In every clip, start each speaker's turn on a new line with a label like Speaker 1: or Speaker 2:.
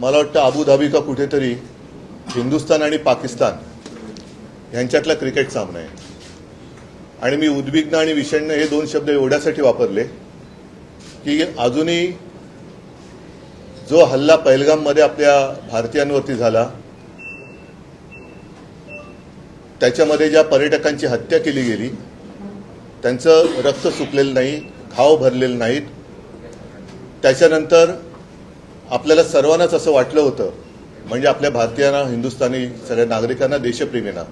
Speaker 1: मला वाटतं अबुधाबी का कुठेतरी हिंदुस्थान आणि पाकिस्तान ह्यांच्यातला क्रिकेट सामना आहे. आणि मी उद्विग्न आणि विषण्ण हे दोन शब्द एवढ्यासाठी वापरले की अजूनही जो हल्ला पहलगाममध्ये आपल्या भारतीयांवरती झाला त्याच्यामध्ये ज्या पर्यटकांची हत्या केली गेली त्यांचं रक्त सुकलेलं नाही घाव भरलेलं नाहीत. त्याच्यानंतर आपल्याला सर्वांनाच असं वाटलं होतं म्हणजे आपल्या भारतीयांना हिंदुस्थानी सगळ्या नागरिकांना देशप्रेमींना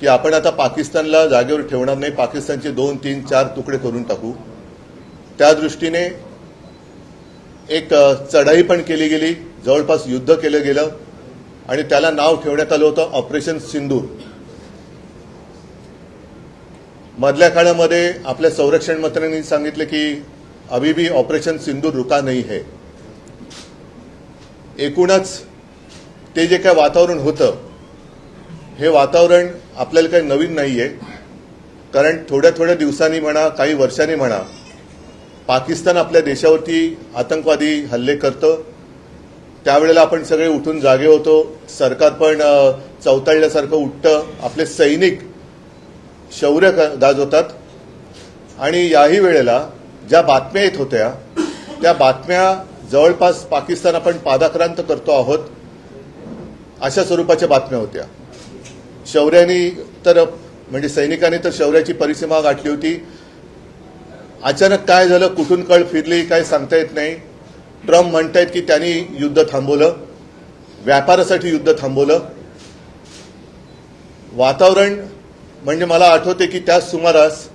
Speaker 1: की आपण आता पाकिस्तानला जागेवर ठेवणार नाही पाकिस्तानचे दोन तीन चार तुकडे करून टाकू. त्या दृष्टीने एक चढाई पण केली गेली जवळपास युद्ध केलं गेलं आणि त्याला नाव ठेवण्यात आलं होतं ऑपरेशन सिंदूर. मधल्या काळामध्ये आपल्या संरक्षण मंत्र्यांनी सांगितलं की अभी भी ऑपरेशन सिंदूर रुका नाही है. एकूणच ते जे काय वातावरण होतं हे वातावरण आपल्याला काही नवीन नाही आहे कारण थोड्या थोड्या दिवसांनी म्हणा काही वर्षांनी म्हणा पाकिस्तान आपल्या देशावरती आतंकवादी हल्ले करतं. त्यावेळेला आपण सगळे उठून जागे होतो. सरकार पण अ, चवताळल्यासारखं उठतं. आपले सैनिक शौर्य गाजवतात. आणि याही वेळेला ज्या बातम्या येत होत्या त्या बातम्या जवळपास पाकिस्तान आपण पादाक्रांत करतो आहोत अशा स्वरूपाच्या बातम्या होत्या. शौर्यानी तर म्हणजे सैनिकांनी तर शौर्याची परिसीमा गाठली होती. अचानक काय झालं कुठून कळ फिरली काय सांगता येत नाही. ट्रम्प म्हणतायत की त्यांनी युद्ध थांबवलं व्यापारासाठी युद्ध थांबवलं. वातावरण म्हणजे मला आठवते की त्याच सुमारास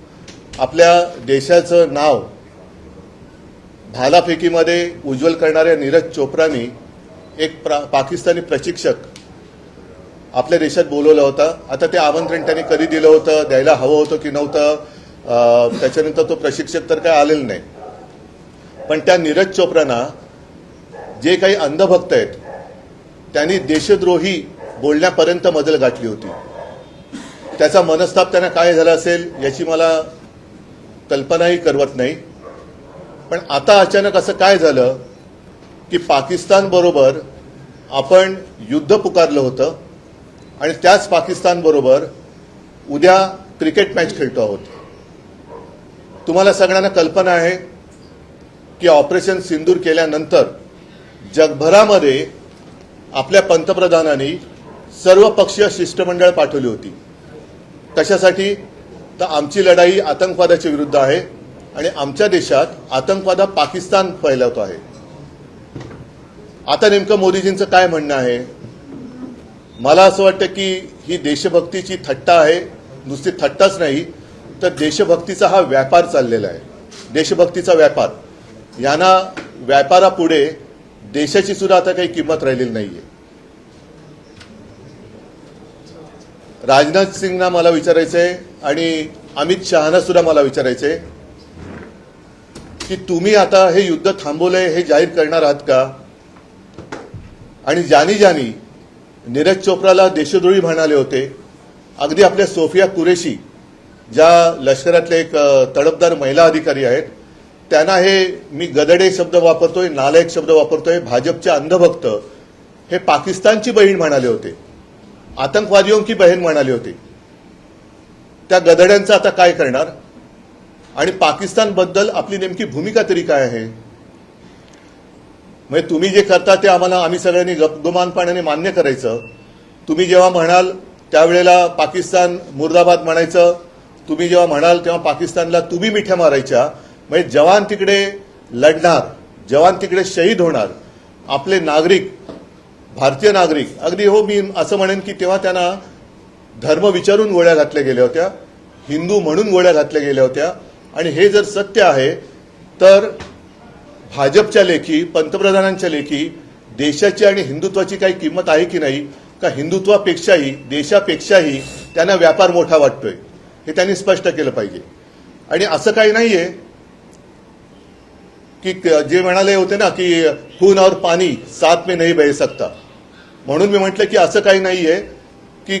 Speaker 1: आपल्या देशाचं नाव भालाफेकीमध्ये उज्ज्वल करणाऱ्या नीरज चोप्रानी एक प्रा पाकिस्तानी प्रशिक्षक आपल्या देशात बोलवला होता. आता ते आमंत्रण त्यांनी कधी दिलं होतं द्यायला हवं होतं की नव्हतं त्याच्यानंतर तो प्रशिक्षक तर काय आलेला नाही. पण त्या नीरज चोप्रांना जे काही अंधभक्त आहेत त्यांनी देशद्रोही बोलण्यापर्यंत मजल गाठली होती. त्याचा मनस्ताप त्यांना काय झाला असेल याची मला कल्पनाही करवत नाही. पण आता अचानक असं काय झालं की पाकिस्तान बरोबर आपण युद्ध पुकारलं होतं आणि त्याच पाकिस्तान बरोबर उद्या क्रिकेट मॅच खेळतो आहोत. तुम्हाला सगळ्यांना कल्पना आहे की ऑपरेशन सिंदूर केल्यानंतर जगभरामध्ये आपल्या पंतप्रधानांनी सर्वपक्षीय शिष्टमंडळ पाठवली होती. कशासाठी? तर आमची लढाई आतंकवादाच्या विरुद्ध आहे. आणि आमच्या देशात आतंकवादा पाकिस्तान फैलवतो आहे. आता नेमकं मोदीजींचं काय म्हणणं आहे? मला असं वाटतं की ही देशभक्तीची थट्टा आहे. नुसती थट्टाच नाही तर देशभक्तीचा हा व्यापार चाललेला आहे. देशभक्तीचा व्यापार. यांना व्यापारापुढे देशाची सुद्धा आता काही किंमत राहिलेली नाहीये. राजनाथ सिंगना मला विचारायचंय आणि अमित शहाना सुद्धा मला विचारायचंय. की तुम्ही आता हे युद्ध थांबवलंय हे जाहीर करणार आहात का? आणि ज्यानी ज्यानी नीरज चोप्राला देशद्रोही म्हणाले होते. अगदी आपल्या सोफिया कुरेशी ज्या लष्करातले एक तडपदार महिला अधिकारी आहेत त्यांना हे मी गदडे शब्द वापरतोय नालायक शब्द वापरतोय भाजपचे अंधभक्त हे पाकिस्तानची बहीण म्हणाले होते. आतंकवादियों की बहीण म्हणाले होते. त्या गदड्यांचं आता काय करणार? आणि पाकिस्तानबद्दल आपली नेमकी भूमिका तरी काय आहे? म्हणजे तुम्ही जे करता ते आम्हाला आम्ही सगळ्यांनी गपगुमानपणाने मान्य करायचं. तुम्ही जेव्हा म्हणाल त्यावेळेला पाकिस्तान मुर्दाबाद म्हणायचं. तुम्ही जेव्हा म्हणाल तेव्हा पाकिस्तानला तुम्ही मिठ्या मारायच्या. म्हणजे जवान तिकडे लढणार जवान तिकडे शहीद होणार. आपले नागरिक भारतीय नागरिक अगदी हो मी असं म्हणेन की तेव्हा त्यांना धर्म विचारून गोळ्या घातल्या गेल्या होत्या. हिंदू म्हणून गोळ्या घातल्या गेल्या होत्या. आणि हे जर सत्य आहे तर भाजपच्या लेखी पंतप्रधानांच्या लेखी देशाची आणि हिंदुत्वाची काही किंमत आहे की नाही का हिंदुत्वापेक्षाही देशापेक्षाही त्यांना व्यापार मोठा वाटतोय हे त्यांनी स्पष्ट केलं पाहिजे. आणि असं काही नाहीये की जे म्हणाले होते ना की खून और पाणी साथ में नाही बह सकता. म्हणून मी म्हटलं की असं काही नाहीये की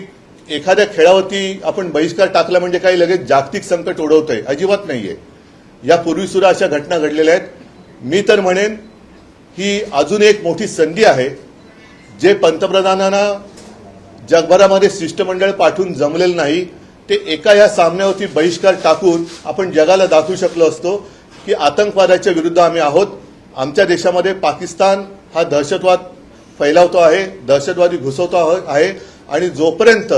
Speaker 1: एखाद्या खेळावरती आपण बहिष्कार टाकला म्हणजे काही लगेच जागतिक संकट ओढवतंय अजिबात नाहीये. यापूर्वी सुद्धा अशा घटना घडलेल्या आहेत. मी तर म्हणेन ही अजून एक मोठी संधी आहे जे पंतप्रधानांना जगभरामध्ये शिष्टमंडळ पाठवून जमलेलं नाही ते एका या सामन्यावरती बहिष्कार टाकून आपण जगाला दाखवू शकलो असतो की आतंकवादाच्या विरुद्ध आम्ही आहोत. आमच्या देशामध्ये पाकिस्तान हा दहशतवाद फैलावतो आहे दहशतवादी घुसवतो आहो- आहे. आणि जोपर्यंत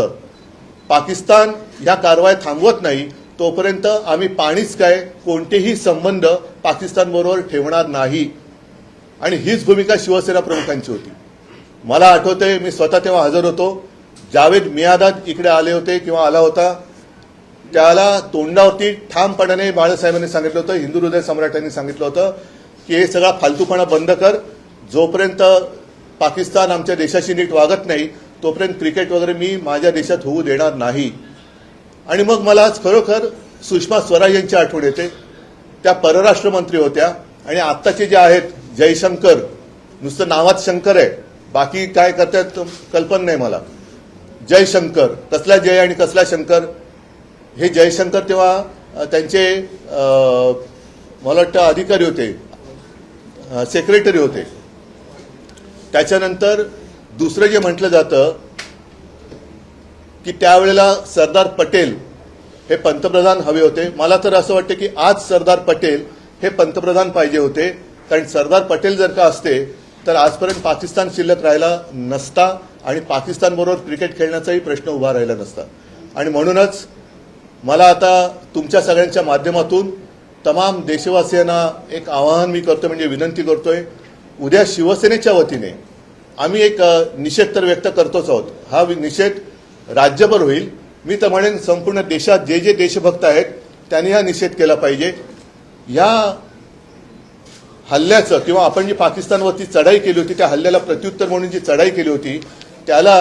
Speaker 1: पाकिस्तान ह्या कारवाया थांबवत नाही तोपर्यंत आम्ही पाणीच काय कोणतेही संबंध पाकिस्तानबरोबर ठेवणार नाही. आणि हीच भूमिका शिवसेना प्रमुखांची होती. मला आठवते मी स्वतः तेव्हा हजर होतो. जावेद मियादाद इकडे आले होते किंवा आला होता. त्याला तोंडावरती ठामपणाने बाळासाहेबांनी सांगितलं होतं हिंदू हृदय सम्राटांनी सांगितलं होतं की हे सगळा फालतूपणा बंद कर. जोपर्यंत पाकिस्तान आमच्या देशाशी नीट वागत नाही तोपर्यंत क्रिकेट वगैरे मी माझ्या देशात होऊ देणार नाही. आणि मग मला आज खरोखर सुषमा स्वराज यांची आठवण येते. त्या परराष्ट्र मंत्री होत्या. आणि आत्ताचे जे आहेत जयशंकर नुसतं नावात शंकर आहे. बाकी काय करतात कल्पना नाही मला. जयशंकर कसला जय आणि कसला शंकर? हे जयशंकर तेव्हा त्यांचे मला वाटतं अधिकारी होते. सेक्रेटरी होते. त्याच्यानंतर दुसरं जे म्हटलं जातं की त्यावेळेला सरदार पटेल हे पंतप्रधान हवे होते. मला तर असं वाटतं की आज सरदार पटेल हे पंतप्रधान पाहिजे होते. कारण सरदार पटेल जर का असते तर आजपर्यंत पाकिस्तान शिल्लक राहिला नसता आणि पाकिस्तानबरोबर क्रिकेट खेळण्याचाही प्रश्न उभा राहिला नसता. आणि म्हणूनच मला आता तुमच्या सगळ्यांच्या माध्यमातून तमाम देशवासियांना एक आवाहन मी करतो म्हणजे विनंती करतोय. उद्या शिवसेनेच्या वतीने आम्ही एक निषेध तर व्यक्त करतोच आहोत. हा निषेध राज्यभर होईल. मी तर म्हणेन संपूर्ण देशात जे जे देशभक्त आहेत त्यांनी हा निषेध केला पाहिजे. या हल्ल्याचं किंवा आपण जी पाकिस्तानवरती चढाई केली होती त्या हल्ल्याला प्रत्युत्तर म्हणून जी चढाई केली होती त्याला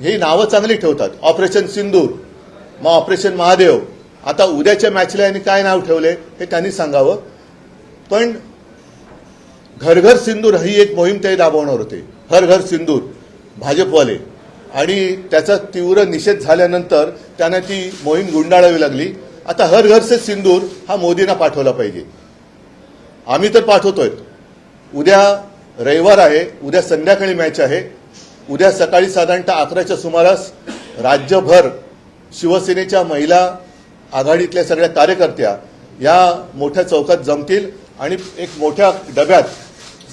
Speaker 1: ही नावं चांगली ठेवतात. ऑपरेशन सिंदूर मग ऑपरेशन महादेव. आता उद्याच्या मॅचला यांनी काय नाव ठेवले हे त्यांनी सांगावं. पण घर घर सिंदूर ही एक मोहीम ते राबवणार होते. हर घर सिंदूर भाजपवाले. आणि त्याचा तीव्र निषेध झाल्यानंतर त्यांना ती मोहीम गुंडाळावी लागली. आता हर घर से सिंदूर हा मोदींना पाठवला पाहिजे. आम्ही तर पाठवतोय. उद्या रविवार आहे उद्या संध्याकाळी मॅच आहे. उद्या सकाळी साधारणतः अकराच्या सुमारास राज्यभर शिवसेनेच्या महिला आघाडीतल्या सगळ्या कार्यकर्त्या या मोठ्या चौकात जमतील आणि एक मोठ्या डब्यात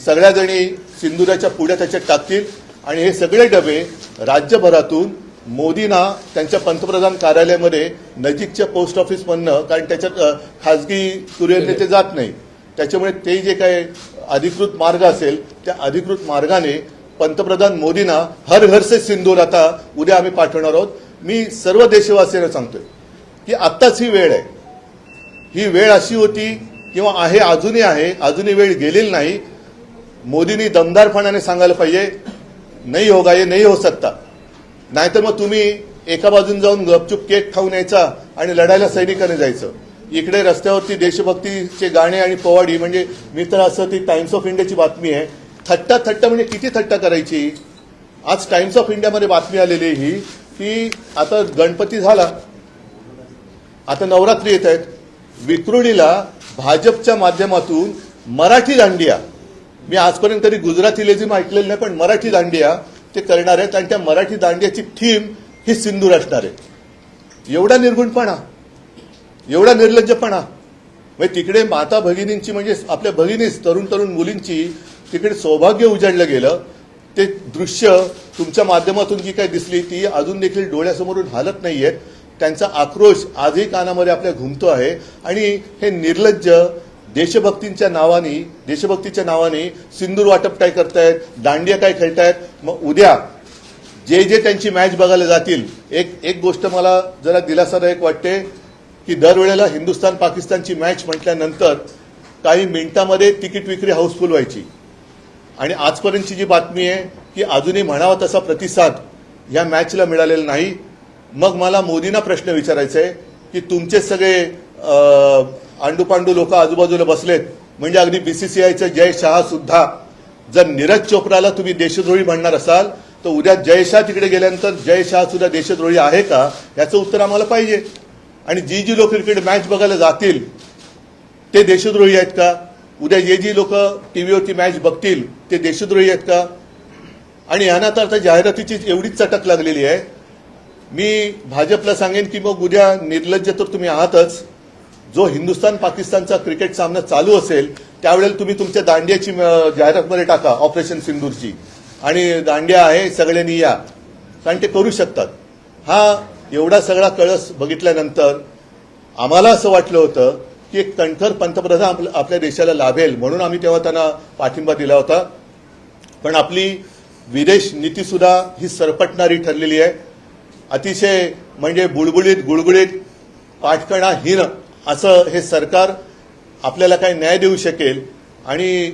Speaker 1: सगळ्याजणी सिंधुराच्या सिंदुराच्या पुढ्या त्याच्यात टाकतील. आणि हे सगळे डबे राज्यभरातून मोदींना त्यांच्या पंतप्रधान कार्यालयामध्ये नजीकच्या पोस्ट ऑफिसमधनं कारण त्याच्यात अ, खाजगी कुरिअरने ते जात नाही. त्याच्यामुळे ते जे काय अधिकृत मार्ग असेल त्या अधिकृत मार्गाने पंतप्रधान मोदींना हर घर से सिंदूर आता उद्या आम्ही पाठवणार आहोत. मी सर्व देशवासियांना सांगतोय की आत्ताच ही वेळ आहे. ही वेळ अशी होती किंवा आहे अजूनही आहे अजूनही वेळ गेलेली नाही. मोदींनी दमदारपणाने सांगायला पाहिजे नाही होगा ये नाही हो सकता नाहीतर मग तुम्ही एका बाजून जाऊन गपचूप केक खाऊन यायचा आणि लढायला सैनिकाने जायचं. इकडे रस्त्यावरती देशभक्तीचे गाणे आणि पोवाडी म्हणजे मी तर असं ती टाइम्स ऑफ इंडियाची बातमी आहे. थट्टा थट्टा म्हणजे किती थट्टा करायची? आज टाइम्स ऑफ इंडियामध्ये बातमी आलेली ही की आता गणपती झाला. आता नवरात्री येत आहेत. विक्रोळीला भाजपच्या माध्यमातून मराठी दांडिया मी आजपर्यंत तरी गुजराती लेझिम ऐकलेलं नाही पण मराठी दांडिया ते करणार आहेत आणि त्या मराठी दांडियाची थीम ही सिंदूर असणार आहे. एवढा निर्गुणपणा एवढा निर्लज्जपणा. म्हणजे तिकडे माता भगिनींची म्हणजे आपल्या भगिनीच तरुण तरुण मुलींची तिकडे सौभाग्य उजाडलं गेलं. ते दृश्य तुमच्या माध्यमातून जी काही दिसली ती अजून देखील डोळ्यासमोरून हालत आहेत त्यांचा आक्रोश आजही कानामध्ये आपल्या घुमतो आहे. आणि हे निर्लज्ज देशभक्तींच्या नावाने देशभक्तीच्या नावाने सिंदूर वाटप काय करतायत दांडिया काय खेळतायत मग उद्या जे जे त्यांची मॅच बघायला जातील एक एक गोष्ट मला जरा दिलासादायक वाटते की दरवेळेला हिंदुस्थान पाकिस्तानची मॅच म्हटल्यानंतर काही मिनिटामध्ये तिकीट विक्री हाऊसफुल व्हायची. आणि आजपर्यंतची जी बातमी आहे की अजूनही म्हणावा तसा प्रतिसाद या मॅचला मिळालेला नाही. मग मला मोदींना प्रश्न विचारायचा आहे की तुमचे सगळे आंडूपांडू लोक आजूबाजूला बसलेत. म्हणजे अगदी बीसीसीआयचं जय शहा सुद्धा. जर नीरज चोप्राला तुम्ही देशद्रोही म्हणणार असाल तर उद्या जय शाह तिकडे गेल्यानंतर जय शहा सुद्धा देशद्रोही आहे का? याचं उत्तर आम्हाला पाहिजे. आणि जी जी लोक क्रिकेट मॅच बघायला जातील ते देशद्रोही आहेत का? उद्या जे जी लोक टीव्हीवरती मॅच बघतील ते देशद्रोही आहेत का? आणि यांना तर आता जाहिरातीची एवढीच चटक लागलेली आहे. मी भाजपला सांगेन की मग उद्या निर्लज्ज तर तुम्ही आहातच. जो हिंदुस्तान पाकिस्तानचा क्रिकेट सामना चालू असेल त्यावेळेला तुम्ही तुमच्या दांडियाची जाहिरातमध्ये टाका ऑपरेशन सिंदूरची. आणि दांडिया आहे सगळ्यांनी या. कारण ते करू शकतात. हा एवढा सगळा कळस बघितल्यानंतर आम्हाला असं वाटलं होतं की एक कणखर पंतप्रधान आपल्या- आपल्या देशाला लाभेल म्हणून आम्ही तेव्हा त्यांना पाठिंबा दिला होता. पण आपली विदेश नीतीसुद्धा ही सरपटणारी ठरलेली आहे. अतिशय म्हणजे बुळबुळीत गुळगुळीत पाठकणाहीन असं हे सरकार आपल्याला काही न्याय देऊ शकेल. आणि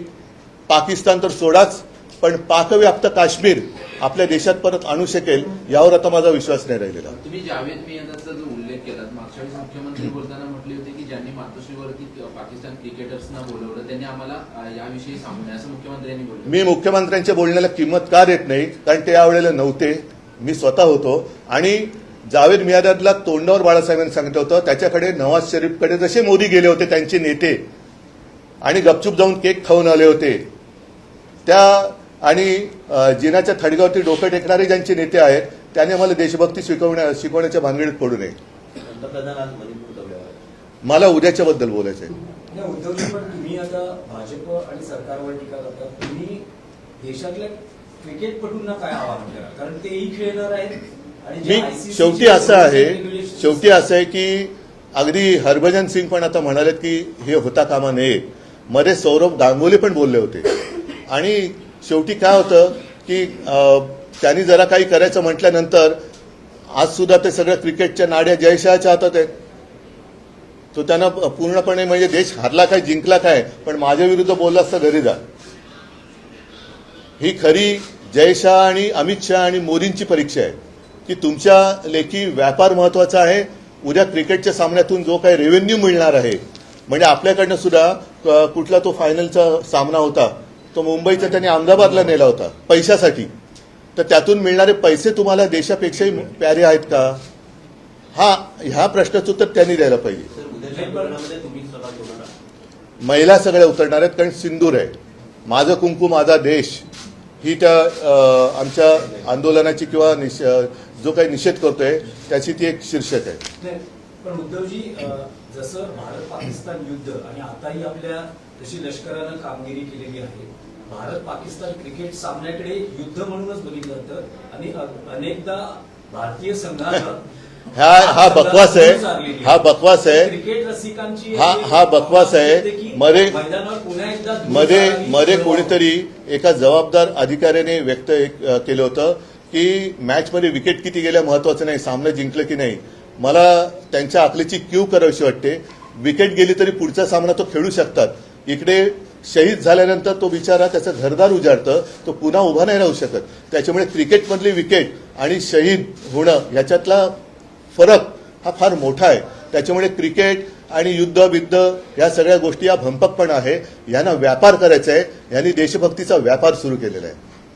Speaker 1: पाकिस्तान तर सोडाच पण पाकव्याप्त काश्मीर आपल्या देशात परत आणू शकेल यावर आता माझा विश्वास नाही राहिलेला.
Speaker 2: तुम्ही जावेद मियादाचा जो उल्लेख केलात मागच्या वेळेस मुख्यमंत्री बोलताना म्हटले होते की ज्यांनी मातोश्रीवरती पाकिस्तान क्रिकेटर्सना बोलवलं त्यांनी आम्हाला याविषयी सांगू नये असं मुख्यमंत्र्यांनी बोललं.
Speaker 1: मी मुख्यमंत्र्यांच्या बोलण्याला किंमत का देत नाही? कारण ते यावेळेला नव्हते. मी स्वतः होतो. आणि जावेद मियादादला तोंडावर बाळासाहेबांनी सांगितलं होतं त्याच्याकडे नवाज शरीफकडे जसे मोदी गेले होते त्यांचे नेते आणि गपचूप जाऊन केक खाऊन आले होते. त्या आणि जिनाच्या थडग्यावरती डोकं टेकणारे ज्यांचे नेते आहेत त्याने मला देशभक्ती शिकवण्या शिकवण्याच्या भानगडीत पडू नये. मला उद्याच्या बद्दल बोलायचं आहे मी शेवटी असं आहे शेवटी असं आहे की अगदी हरभजन सिंग पण आता म्हणालेत की हे होता कामा नये. मध्ये सौरभ गांगुली पण बोलले होते. आणि शेवटी काय होतं की त्यांनी जरा काही करायचं म्हटल्यानंतर आज सुद्धा ते सगळं क्रिकेटच्या नाड्या जयशहाच्या हातात आहेत. तो त्यांना पूर्णपणे म्हणजे देश हारला काय जिंकला काय पण माझ्या विरुद्ध बोलला असता घरी जा. ही खरी जय शहा आणि अमित शहा आणि मोदींची परीक्षा आहे. की तुमच्या लेखी व्यापार महत्त्वाचा आहे. उद्या क्रिकेटच्या सामन्यातून जो काही रेव्हेन्यू मिळणार आहे म्हणजे आपल्याकडनं सुद्धा कुठला तो फायनलचा सामना होता तो मुंबईचा त्यांनी अहमदाबादला नेला होता पैशासाठी. तर त्यातून मिळणारे पैसे तुम्हाला देशापेक्षाही प्यारे आहेत का? हा ह्या प्रश्नाचं उत्तर त्यांनी द्यायला पाहिजे. महिला सगळ्या उतरणार आहेत कारण सिंदूर आहे. माझं कुंकू माझा देश ही त्या आमच्या आंदोलनाची किंवा जो काही निषेध करतोय त्याची ती एक शीर्षक आहे.
Speaker 3: पण उद्धवजी जसं भारत पाकिस्तान युद्ध आणि आताही आपल्या जशी लष्करानं कामगिरी केलेली आहे भारत पाकिस्तान क्रिकेट सामन्याकडे युद्ध म्हणूनच बघितलं जातं आणि अनेकदा भारतीय संघानं
Speaker 1: हा हा बकवास आहे. हा बकवास आहे.
Speaker 3: क्रिकेट रसिकांची
Speaker 1: हा- हा बकवास आहे. मध्ये- मध्ये मध्ये. कोणीतरी एका जबाबदार अधिकाऱ्याने व्यक्त केलं होतं. की मॅचमध्ये विकेट किती गेल्या महत्वाचं नाही सामनं जिंकलं की नाही मला त्यांच्या आकलीची क्यू करावीशी वाटते. विकेट गेली तरी पुढचा सामना तो खेळू शकतात. इकडे शहीद झाल्यानंतर तो बिचारा त्याचं घरदार उजाडतं तो पुन्हा उभा नाही राहू शकत. त्याच्यामुळे क्रिकेटमधली विकेट आणि शहीद होणं याच्यातला फरक हा फार मोठा आहे. त्याच्यामुळे क्रिकेट आणि युद्ध बिद्ध या सगळ्या गोष्टी या भंपकपणा आहे. यांना व्यापार करायचा आहे यांनी देशभक्तीचा व्यापार सुरू केलेला आहे.